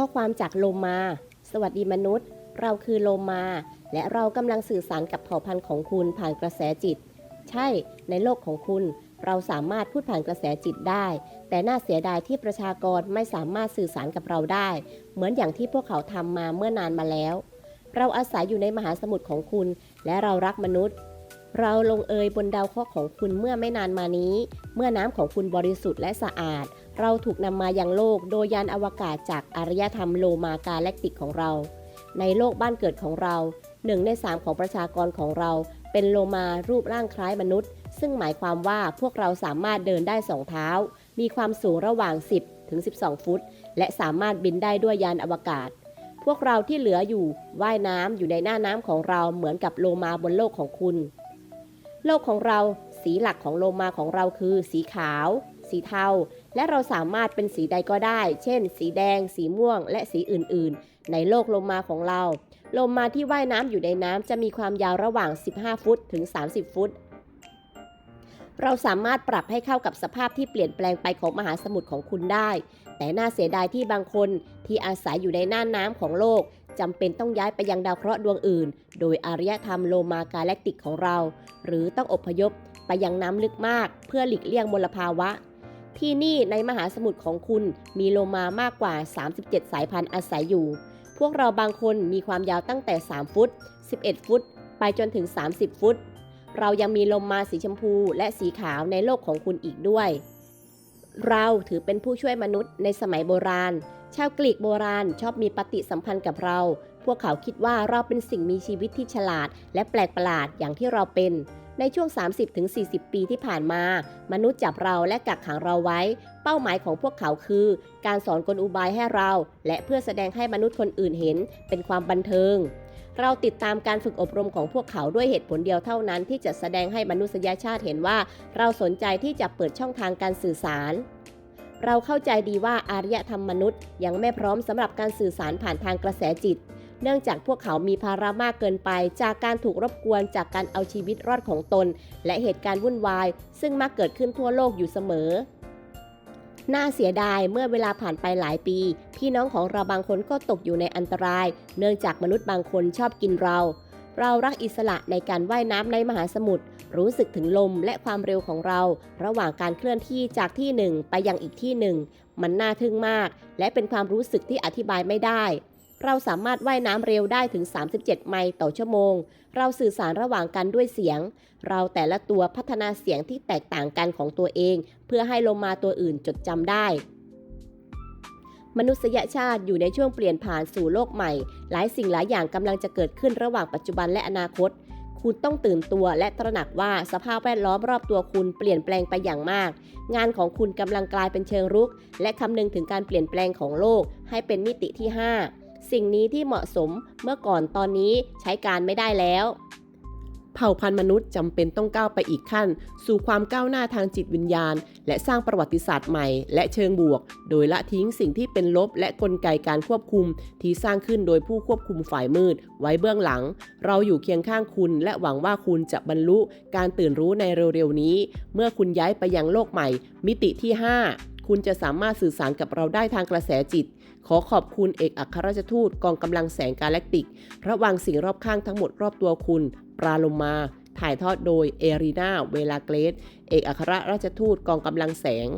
ข้อความจากโลมา สวัสดีมนุษย์ เราคือโลมา และเรากำลังสื่อสารกับเผ่าพันธุ์ของคุณผ่านกระแสจิต ใช่ ในโลกของคุณ เราสามารถพูดผ่านกระแสจิตได้ แต่น่าเสียดายที่ประชากรไม่สามารถสื่อสารกับเราได้ เหมือนอย่างที่พวกเขาทำมาเมื่อนานมาแล้ว เราอาศัยอยู่ในมหาสมุทรของคุณ และเรารักมนุษย์ เราลงเอยบนดาวเคราะห์ของคุณเมื่อไม่นานมานี้ เมื่อน้ำของคุณบริสุทธิ์และสะอาด เราถูกนำมายังโลกโดยยานอวกาศจากอารยธรรมโลมากาแล็กติกของเรา ในโลกบ้านเกิดของเราหนึ่งในสามของประชากรของเรา เป็นโลมารูปร่างคล้ายมนุษย์ ซึ่งหมายความว่าพวกเราสามารถเดินได้สองเท้า มีความสูงระหว่าง 10 ถึง 12 ฟุต และสามารถบินได้ด้วยยานอวกาศพวกเราที่เหลืออยู่ว่ายน้ำอยู่ในหน้าน้ำของเราเหมือนกับโลมาบนโลกของคุณ โลกของเราสีหลักของโลมาของเราคือ สีขาว สีเทา และเราสามารถเป็นสีใดก็ได้ เช่น สีแดง สีม่วง และสีอื่น ๆ ในโลกโลมาของเรา โลมาที่ว่ายน้ำอยู่ในน้ำจะมีความยาวระหว่าง 15 ฟุตถึง 30 ฟุต เราสามารถปรับให้เข้ากับสภาพที่เปลี่ยนแปลงไปของมหาสมุทรของคุณได้ แต่น่าเสียดายที่บางคนที่อาศัยอยู่ในน่านน้ำของโลก จำเป็นต้องย้ายไปยังดาวเคราะห์ดวงอื่น โดยอารยธรรมโลมากาแล็กติกของเรา หรือต้องอพยพไปยังน้ำลึกมาก เพื่อหลีกเลี่ยงมลภาวะ ที่นี่ในมหาสมุทรของคุณมีโลมามากกว่า 37 สายพันธุ์อาศัยอยู่ พวกเราบางคนมีความยาวตั้งแต่ 3 ฟุต 11 ฟุต ไปจนถึง 30 ฟุต เรายังมีโลมาสีชมพูและสีขาวในโลกของคุณอีกด้วย เราถือเป็นผู้ช่วยมนุษย์ในสมัยโบราณ ชาวกรีกโบราณชอบมีปฏิสัมพันธ์กับเรา พวกเขาคิดว่าเราเป็นสิ่งมีชีวิตที่ฉลาด และแปลกประหลาดอย่างที่เราเป็น ในช่วง 30-40 ปีที่ผ่านมา มนุษย์จับเราและกักขังเราไว้ เป้าหมายของพวกเขาคือ การสอนกลอุบายให้เรา และเพื่อแสดงให้มนุษย์คนอื่นเห็น เป็นความบันเทิง เราติดตามการฝึกอบรมของพวกเขาด้วยเหตุผลเดียวเท่านั้น ที่จะแสดงให้มนุษยชาติเห็นว่า เราสนใจที่จะเปิดช่องทางการสื่อสาร เราเข้าใจดีว่าอารยธรรมมนุษย์ ยังไม่พร้อมสำหรับการสื่อสารผ่านทางกระแสจิต เนื่องจากพวกเขามีภาระมากเกินไป จากการถูกรบกวนจากการเอาชีวิตรอดของตน และเหตุการณ์วุ่นวาย ซึ่งมักเกิดขึ้นทั่วโลกอยู่เสมอ น่าเสียดายเมื่อเวลาผ่านไปหลายปี พี่น้องของเราบางคนก็ตกอยู่ในอันตราย เนื่องจากมนุษย์บางคนชอบกินเรา เรารักอิสระในการว่ายน้ำในมหาสมุทรรู้สึกถึงลมและความเร็วของเรา ระหว่างการเคลื่อนที่จากที่หนึ่งไปยังอีกที่หนึ่ง มันน่าทึ่งมาก และเป็นความรู้สึกที่อธิบายไม่ได้ เราสามารถว่ายน้ำเร็วได้ถึง 37 ไมล์ต่อชั่วโมง เราสื่อสารระหว่างกันด้วยเสียง เราแต่ละตัวพัฒนาเสียงที่แตกต่างกันของตัวเอง เพื่อให้โลมาตัวอื่นจดจำได้ มนุษยชาติอยู่ในช่วงเปลี่ยนผ่านสู่โลกใหม่ หลายสิ่งหลายอย่างกำลังจะเกิดขึ้นระหว่างปัจจุบันและอนาคต คุณต้องตื่นตัวและตระหนักว่าสภาพแวดล้อมรอบตัวคุณเปลี่ยนแปลงไปอย่างมาก งานของคุณกำลังกลายเป็นเชิงรุก และคำนึงถึงการเปลี่ยนแปลงของโลก ให้เป็นมิติที่ 5 สิ่งนี้ที่เหมาะสมเมื่อก่อนตอนนี้ใช้การไม่ได้แล้ว เผ่าพันธุ์มนุษย์จำเป็นต้องก้าวไปอีกขั้น สู่ความก้าวหน้าทางจิตวิญญาณ และสร้างประวัติศาสตร์ใหม่ และเชิงบวก โดยละทิ้งสิ่งที่เป็นลบและกลไกการควบคุม ที่สร้างขึ้นโดยผู้ควบคุมฝ่ายมืด ไว้เบื้องหลัง เราอยู่เคียงข้างคุณและหวังว่าคุณจะบรรลุการตื่นรู้ในเร็วๆนี้ เมื่อคุณย้ายไปยังโลกใหม่ มิติที่ 5 คุณจะสามารถสื่อสารกับเราได้ทางกระแสจิต ขอขอบคุณเอกอัครราชทูตกองกำลังแสงกาแล็กติก ระวังสิ่งรอบข้างทั้งหมดรอบตัวคุณ ปราลมมา ถ่ายทอดโดยเอรีนาเวลาเกรสเอกอัครราชทูตกองกำลังแสง